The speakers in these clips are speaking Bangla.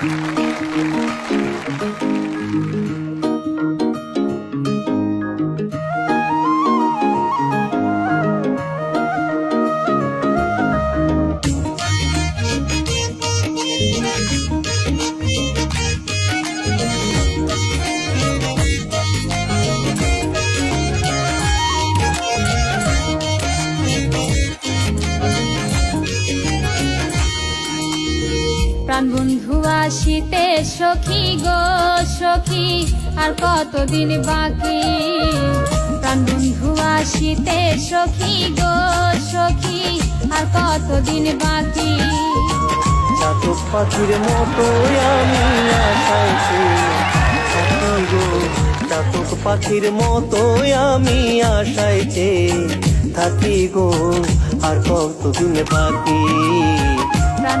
Thank you. প্রাণ বন্ধু আসিতে সখী গো সখী আর কতদিন বাকি? প্রাণ বন্ধু আসিতে সখী গো সখী আর কতদিন বাকি? চাতক পাখির মতো আমি আশাইছি। গো চাতক পাখির মতো আমি আশাইছে। থাকি গো আর কতদিন বাকি? প্রাণ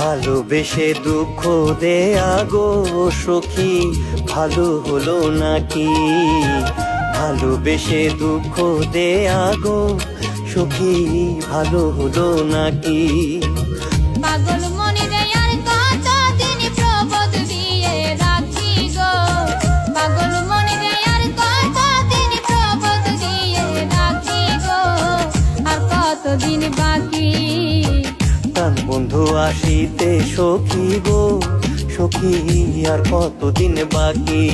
ভালোবেসে দুঃখ দে গো সখী, ভালো হলো নাকি? ভালোবেসে দুঃখ দে গো সখী, ভালো হলো নাকি? পাগল বন্ধু আসিতে সখিব সখী আর কতদিন বাকি?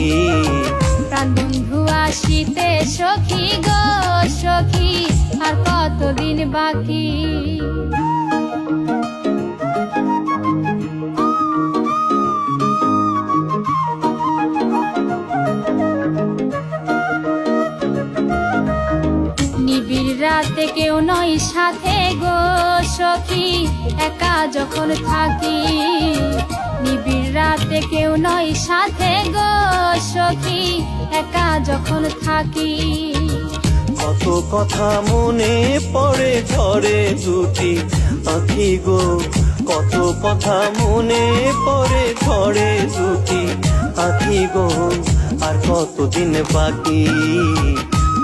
বন্ধু আসিতে সখী গো সখী আর কতদিন বাকি? কেউ নয় সাথে গো সখী, একা যখন থাকি, নিবিড় রাতে কেউ নয় সাথে গো সখী, একা যখন থাকি। কত কথা মনে পড়ে ঝরে দুটি আখি গো, কত কথা মনে পড়ে ঝরে দুটি আখি গো, আর কতদিন বাকি?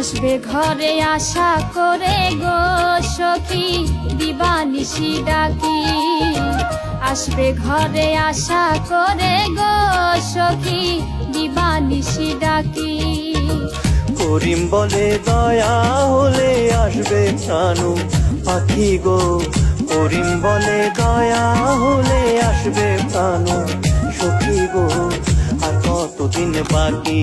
আসবে ঘরে আশা করে গো সখী, দিবানিশি ডাকি। আসবে ঘরে আশা করে গো সখী, দিবানিশি ডাকি। করিম বলে, দয়া হলে আসবে প্রাণু পাখি গো। করিম বলে, দয়া হলে আসবে প্রাণু সখী গো। আর কতদিন বাকি?